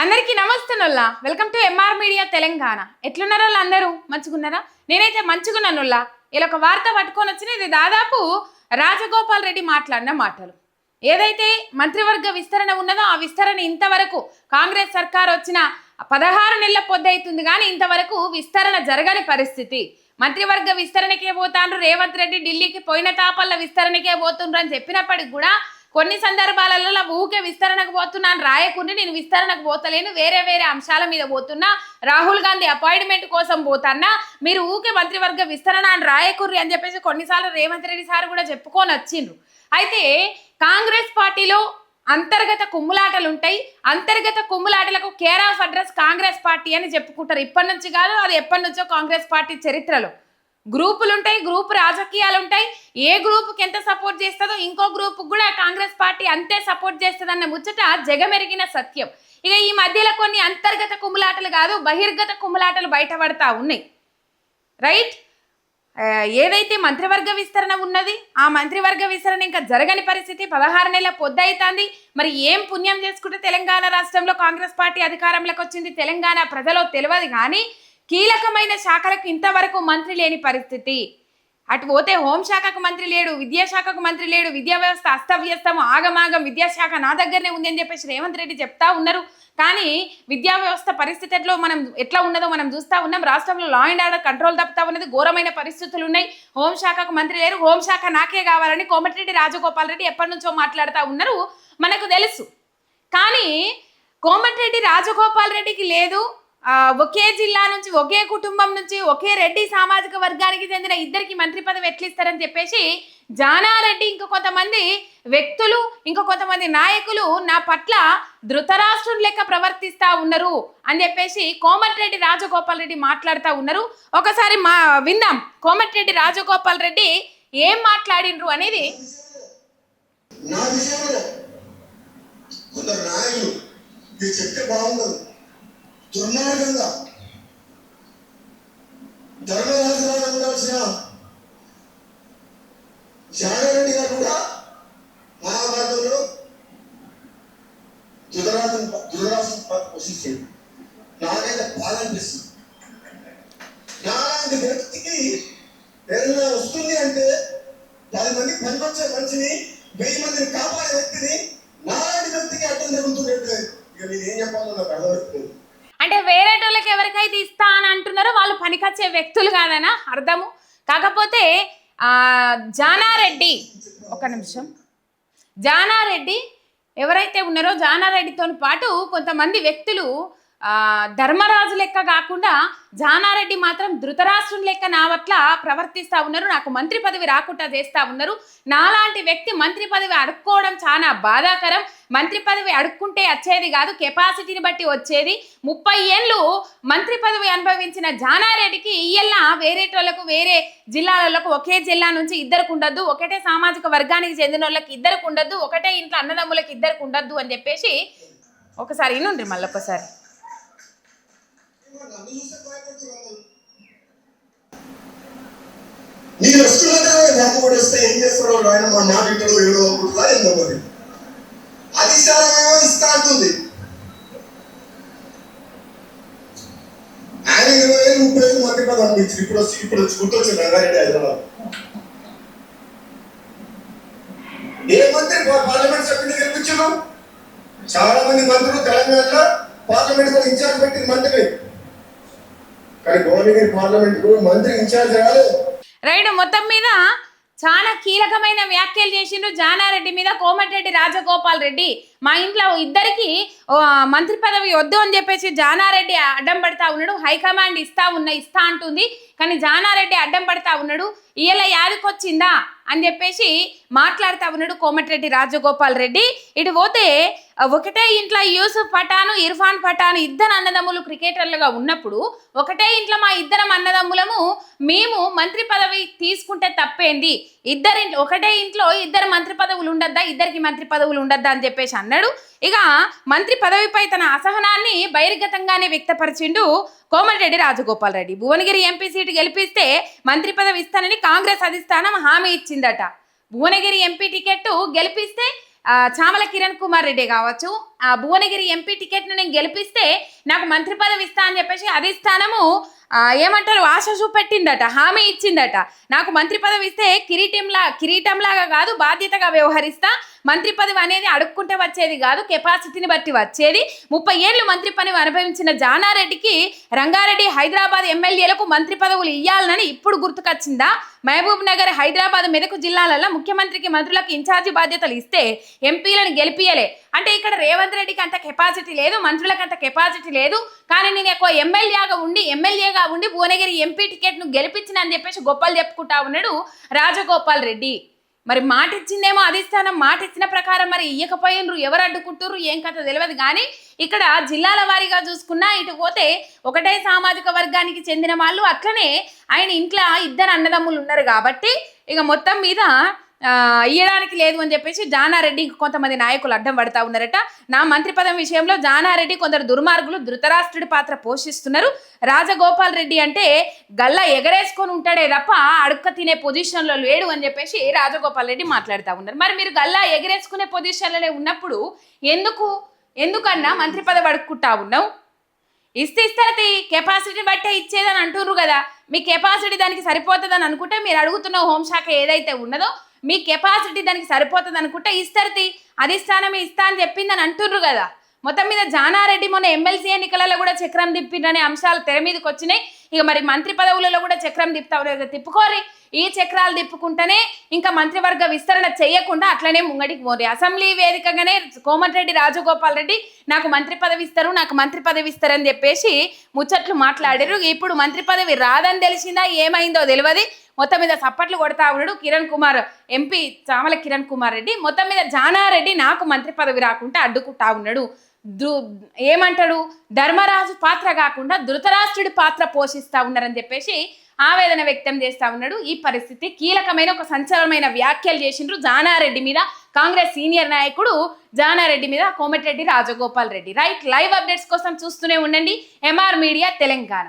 అందరికీ నమస్తేనుల్లా welcome to MR media Telangana. ఎట్లున్నారో వాళ్ళు అందరూ మంచుకున్నారా నేనైతే మంచిగున్నానుల్లా ఇలా ఒక వార్త పట్టుకొని వచ్చిన ఇది దాదాపు రాజగోపాల్ రెడ్డి మాట్లాడిన మాటలు. ఏదైతే మంత్రివర్గ విస్తరణ ఉన్నదో ఆ విస్తరణ ఇంతవరకు కాంగ్రెస్ సర్కార్ వచ్చిన పదహారు నెలల పొద్దవుతుంది కానీ ఇంతవరకు విస్తరణ జరగని పరిస్థితి. మంత్రివర్గ విస్తరణకే పోతాండ్రు. రేవంత్ రెడ్డి ఢిల్లీకి పోయిన తాపల్ల విస్తరణకే పోతుండ్రు అని చెప్పినప్పటికి కూడా కొన్ని సందర్భాలలో ఊకే విస్తరణకు పోతున్నాను రాయకుండా నేను విస్తరణకు పోతలేను వేరే వేరే అంశాల మీద పోతున్నా రాహుల్ గాంధీ అపాయింట్మెంట్ కోసం పోతున్నా మీరు ఊకే మంత్రివర్గ విస్తరణ అని రాయకుర్రి అని చెప్పేసి కొన్నిసార్లు రేవంత్ రెడ్డి సార్ కూడా చెప్పుకొని వచ్చిండ్రు. అయితే కాంగ్రెస్ పార్టీలో అంతర్గత కుమ్ములాటలు ఉంటాయి అంతర్గత కుమ్ములాటలకు care of address Congress party అని చెప్పుకుంటారు. ఇప్పటి నుంచి కాదు అది ఎప్పటి నుంచో కాంగ్రెస్ పార్టీ చరిత్రలో. గ్రూపులు ఉంటాయి గ్రూప్ రాజకీయాలు ఉంటాయి ఏ గ్రూప్కి ఎంత సపోర్ట్ చేస్తుందో ఇంకో గ్రూప్ కూడా కాంగ్రెస్ పార్టీ అంతే సపోర్ట్ చేస్తుందన్న ముచ్చట జగమెరిగిన సత్యం. ఇక ఈ మధ్యలో కొన్ని అంతర్గత కుమ్ములాటలు కాదు బహిర్గత కుమ్ములాటలు బయటపడతా ఉన్నాయి. రైట్? ఏదైతే మంత్రివర్గ విస్తరణ ఉన్నది ఆ మంత్రివర్గ విస్తరణ ఇంకా జరగని పరిస్థితి పదహారు నెలల పొద్దయితాంది. మరి ఏం పుణ్యం చేసుకుంటే తెలంగాణ రాష్ట్రంలో కాంగ్రెస్ పార్టీ అధికారంలోకి వచ్చింది తెలంగాణ ప్రజలో తెలియదు కానీ కీలకమైన శాఖలకు ఇంతవరకు మంత్రి లేని పరిస్థితి. అటు పోతే హోంశాఖకు మంత్రి లేడు విద్యాశాఖకు మంత్రి లేడు విద్యా వ్యవస్థ అస్తవ్యస్తం ఆగమాగం విద్యాశాఖ నా దగ్గరనే ఉంది అని చెప్పేసి రేవంత్ రెడ్డి చెప్తా ఉన్నారు. కానీ విద్యా వ్యవస్థ పరిస్థితి ఎట్లో మనం ఎట్లా ఉన్నదో మనం చూస్తా ఉన్నాం. రాష్ట్రంలో లా అండ్ ఆర్డర్ కంట్రోల్ తప్పుతా ఉన్నది ఘోరమైన పరిస్థితులు ఉన్నాయి. హోంశాఖకు మంత్రి లేరు హోంశాఖ నాకే కావాలని కోమటిరెడ్డి రాజగోపాల్ రెడ్డి ఎప్పటి నుంచో మాట్లాడుతూ ఉన్నారు. మనకు తెలుసు. కానీ కోమటిరెడ్డి రాజగోపాల్ రెడ్డికి లేదు ఒకే జిల్లా నుంచి ఒకే కుటుంబం నుంచి ఒకే రెడ్డి సామాజిక వర్గానికి చెందిన ఇద్దరికి మంత్రి పదవి ఎట్లిస్తారని చెప్పేసి జానారెడ్డి ఇంక కొంతమంది వ్యక్తులు ఇంక కొంతమంది నాయకులు నా పట్ల ధృతరాష్ట్రం లెక్క ప్రవర్తిస్తా ఉన్నారు అని చెప్పేసి కోమటిరెడ్డి రాజగోపాల్ రెడ్డి మాట్లాడుతూ ఉన్నారు. ఒకసారి మా విందాం. కోమటిరెడ్డి రాజగోపాల్ రెడ్డి ఏం మాట్లాడిండ్రు అనేది. కొందరు నాయకులు చెప్తే బాగుండదు. దుర్మార్గంగా ధర్మరాజులాగా ఉండాల్సిన జానారెడ్డి కూడా మహాభారతంలో దురరాజు దురరాజు పోషించాడు. నాకైతే బాధ అనిపిస్తుంది నాలాంటి వ్యక్తికి ఏదైనా వస్తుంది అంటే పది మంది పనికొచ్చే మనిషిని వెయ్యి మందిని కాపాడే వ్యక్తిని నాలాంటి వ్యక్తికి అడ్డం జరుగుతుందంటే ఇక నేను ఏం చెప్పాలో నాకు అర్థమవుతుంది అంటే వేరే వాళ్ళకి ఎవరికైతే ఇస్తా అని అంటున్నారో వాళ్ళు పనికొచ్చే వ్యక్తులు కాదనా అర్థము. కాకపోతే ఆ, జానారెడ్డి ఒక నిమిషం. జానారెడ్డి ఎవరైతే ఉన్నారో జానారెడ్డితో పాటు కొంతమంది వ్యక్తులు ధర్మరాజు లెక్క కాకుండా జానారెడ్డి మాత్రం ధృతరాష్ట్రం లెక్క నా పట్ల ప్రవర్తిస్తూ ఉన్నారు. నాకు మంత్రి పదవి రాకుండా చేస్తూ ఉన్నారు. నాలాంటి వ్యక్తి మంత్రి పదవి అడుక్కోవడం చాలా బాధాకరం. మంత్రి పదవి అడుక్కుంటే వచ్చేది కాదు కెపాసిటీని బట్టి వచ్చేది. ముప్పై ఏళ్ళు మంత్రి పదవి అనుభవించిన జానారెడ్డికి ఇయ్యల్ల వేరేటోళ్ళకు వేరే జిల్లాలకు ఒకే జిల్లా నుంచి ఇద్దరికి ఉండద్దు. ఒకటే సామాజిక వర్గానికి చెందిన వాళ్ళకి ఇద్దరికి ఉండద్దు. ఒకటే ఇంట్లో అన్నదమ్ములకి ఇద్దరికి ఉండద్దు అని చెప్పేసి ఒకసారి ఇనుండ్రి మళ్ళీ ఒకసారి నన్ను చూస్తే భయపడుతున్నారు నీ వస్తువులతో బాంబు కొడేస్తే ఏం చేస్తారో ఆయన మా మాట ఇంటాడు ఏడు అనుకుంటుందా ఏందో మరి అది అధిశారమేమో ఇస్తా అంటుంది. ఆయన ఇరవై వేలు ముప్పై వేలు మధ్య పదవి అనిపించింది. ఇప్పుడు వచ్చి ఇప్పుడు వచ్చి గుర్తొచ్చింది రంగారెడ్డి హైదరాబాద్. ఏ మంత్రి పార్లమెంట్ సభ్యుని గెలిపించారు? చాలా మంది మంత్రులు తెలంగాణలో పార్లమెంట్ కూడా ఇన్ఛార్జ్ పెట్టిన మంత్రి కానీ భువనగిరి పార్లమెంట్ మంత్రి ఇన్ఛార్జ్ రాలేదు రైట్ మొత్తం మీద చాలా కీలకమైన వ్యాఖ్యలు చేసిండ్రు జానారెడ్డి మీద కోమటిరెడ్డి రాజగోపాల్ రెడ్డి. మా ఇంట్లో ఇద్దరికి మంత్రి పదవి వద్దు అని చెప్పేసి జానారెడ్డి అడ్డం పడతా ఉన్నాడు. హైకమాండ్ ఇస్తా ఉన్నా ఇస్తా అంటుంది. కానీ జానారెడ్డి అడ్డం పడతా ఉన్నాడు. ఇలా యాదికొచ్చిందా అని చెప్పేసి మాట్లాడుతా ఉన్నాడు కోమటిరెడ్డి రాజగోపాల్ రెడ్డి. ఇటు పోతే ఒకటే ఇంట్లో యూసుఫ్ పఠాను ఇర్ఫాన్ పఠాను ఇద్దరు అన్నదమ్ములు క్రికెటర్లుగా ఉన్నప్పుడు ఒకటే ఇంట్లో మా ఇద్దరం అన్నదమ్ములము మేము మంత్రి పదవి తీసుకుంటే తప్పేంది? ఇద్దరి ఒకటే ఇంట్లో ఇద్దరు మంత్రి పదవులు ఉండద్దా? ఇద్దరికి మంత్రి పదవులు ఉండద్దా? అని చెప్పేసి అన్నాడు. ఇక మంత్రి పదవిపై తన అసహనాన్ని బహిర్గతంగానే వ్యక్తపరిచిండు కోమటిరెడ్డి రాజగోపాల్ రెడ్డి. భువనగిరి ఎంపీ సీటు గెలిపిస్తే మంత్రి పదవి ఇస్తానని కాంగ్రెస్ అధిష్టానం హామీ ఇచ్చిందట. భువనగిరి ఎంపీ టికెట్ గెలిపిస్తే చామల కిరణ్ కుమార్ రెడ్డి కావచ్చు. ఆ భువనగిరి ఎంపీ టికెట్ను నేను గెలిపిస్తే నాకు మంత్రి పదవి ఇస్తా అని చెప్పేసి అధిష్టానము ఏమంటారు ఆశ చూపెట్టిందట హామీ ఇచ్చిందట. నాకు మంత్రి పదవి ఇస్తే కిరీటంలా కిరీటంలాగా కాదు బాధ్యతగా వ్యవహరిస్తా మంత్రి పదవి అనేది అడుక్కుంటే వచ్చేది కాదు కెపాసిటీని బట్టి వచ్చేది. ముప్పై ఏళ్ళు మంత్రి పదవి అనుభవించిన జానారెడ్డికి రంగారెడ్డి హైదరాబాద్ ఎమ్మెల్యేలకు మంత్రి పదవులు ఇవ్వాలని ఇప్పుడు గుర్తుకొచ్చిందా? మహబూబ్ నగర్ హైదరాబాద్ మెదకు జిల్లాలలో ముఖ్యమంత్రికి మంత్రులకు ఇన్ఛార్జి బాధ్యతలు ఇస్తే ఎంపీలను గెలిపియలే అంటే ఇక్కడ రేవంత్ రెడ్డికి అంత కెపాసిటీ లేదు మంత్రులకు అంత కెపాసిటీ లేదు. కానీ నేను ఎక్కువ ఎమ్మెల్యేగా ఉండి ఎమ్మెల్యేగా ఉండి భువనగిరి ఎంపీ టికెట్ను గెలిపించిన అని చెప్పేసి గొప్పలు చెప్పుకుంటా ఉన్నాడు రాజగోపాల్ రెడ్డి. మరి మాట ఇచ్చిందేమో అధిష్టానం మాట ఇచ్చిన ప్రకారం మరి ఇయ్యకపోయినరు ఎవరు అడ్డుకుంటారు ఏం కథ తెలియదు కానీ ఇక్కడ జిల్లాల వారీగా చూసుకున్నా ఇటు పోతే ఒకటే సామాజిక వర్గానికి చెందిన వాళ్ళు అట్లనే ఆయన ఇంట్లో ఇద్దరు అన్నదమ్ములు ఉన్నారు కాబట్టి ఇక మొత్తం మీద ఇవ్వడానికి ఇయ్యడానికి లేదు అని చెప్పేసి జానారెడ్డి కొంతమంది నాయకులు అడ్డం పడతా ఉన్నారట. నా మంత్రి పదం విషయంలో జానారెడ్డి కొందరు దుర్మార్గులు ధృతరాష్ట్రుడి పాత్ర పోషిస్తున్నారు. రాజగోపాల్ రెడ్డి అంటే గల్లా ఎగరేసుకొని ఉంటాడే తప్ప అడుక్క తినే పొజిషన్లో లేడు అని చెప్పేసి రాజగోపాల్ రెడ్డి మాట్లాడుతూ ఉన్నారు. మరి మీరు గల్లా ఎగరేసుకునే పొజిషన్లోనే ఉన్నప్పుడు ఎందుకు ఎందుకన్నా మంత్రి పదవి అడుక్కుంటా ఉన్నావు? ఇస్తే ఇస్తారతి కెపాసిటీ బట్టే ఇచ్చేదని అంటుర్రు కదా. మీ కెపాసిటీ దానికి సరిపోతుందని అనుకుంటే మీరు అడుగుతున్న హోంశాఖ ఏదైతే ఉన్నదో మీ కెపాసిటీ దానికి సరిపోతుంది అనుకుంటే ఇస్తారతి అధిష్టానం ఇస్తా అని చెప్పిందని అంటుర్రు కదా. మొత్తం మీద జానారెడ్డి మొన్న ఎమ్మెల్సీ ఎన్నికలలో కూడా చక్రం తిప్పిందనే అంశాలు తెర మీదకి వచ్చినాయి. ఇక మరి మంత్రి పదవులలో కూడా చక్రం తిప్పుతా తిప్పుకోరి ఈ చక్రాలు తిప్పుకుంటేనే ఇంకా మంత్రివర్గ విస్తరణ చేయకుండా అట్లనే ముంగడికి పోరి అసెంబ్లీ వేదికగానే కోమటిరెడ్డి రాజగోపాల్ రెడ్డి నాకు మంత్రి పదవి ఇస్తారు నాకు మంత్రి పదవి ఇస్తారని చెప్పేసి ముచ్చట్లు మాట్లాడారు ఇప్పుడు మంత్రి పదవి రాదని తెలిసిందా? ఏమైందో తెలియదు. మొత్తం మీద చప్పట్లు కొడతా ఉన్నాడు కిరణ్ కుమార్ ఎంపీ చామల కిరణ్ కుమార్ రెడ్డి. మొత్తం మీద జానారెడ్డి నాకు మంత్రి పదవి రాకుండా అడ్డుకుంటా ఉన్నాడు. దు ఏమంటాడు? ధర్మరాజు పాత్ర కాకుండా ధృతరాష్ట్రుడి పాత్ర పోషిస్తా ఉన్నారని చెప్పేసి ఆవేదన వ్యక్తం చేస్తా ఉన్నాడు. ఈ పరిస్థితి కీలకమైన ఒక సంచలనమైన వ్యాఖ్యలు చేసిండ్రు జానారెడ్డి మీద. కాంగ్రెస్ సీనియర్ నాయకుడు జానారెడ్డి మీద Komatireddy Rajagopal Reddy. Right live updates కోసం చూస్తూనే ఉండండి. MR media Telangana.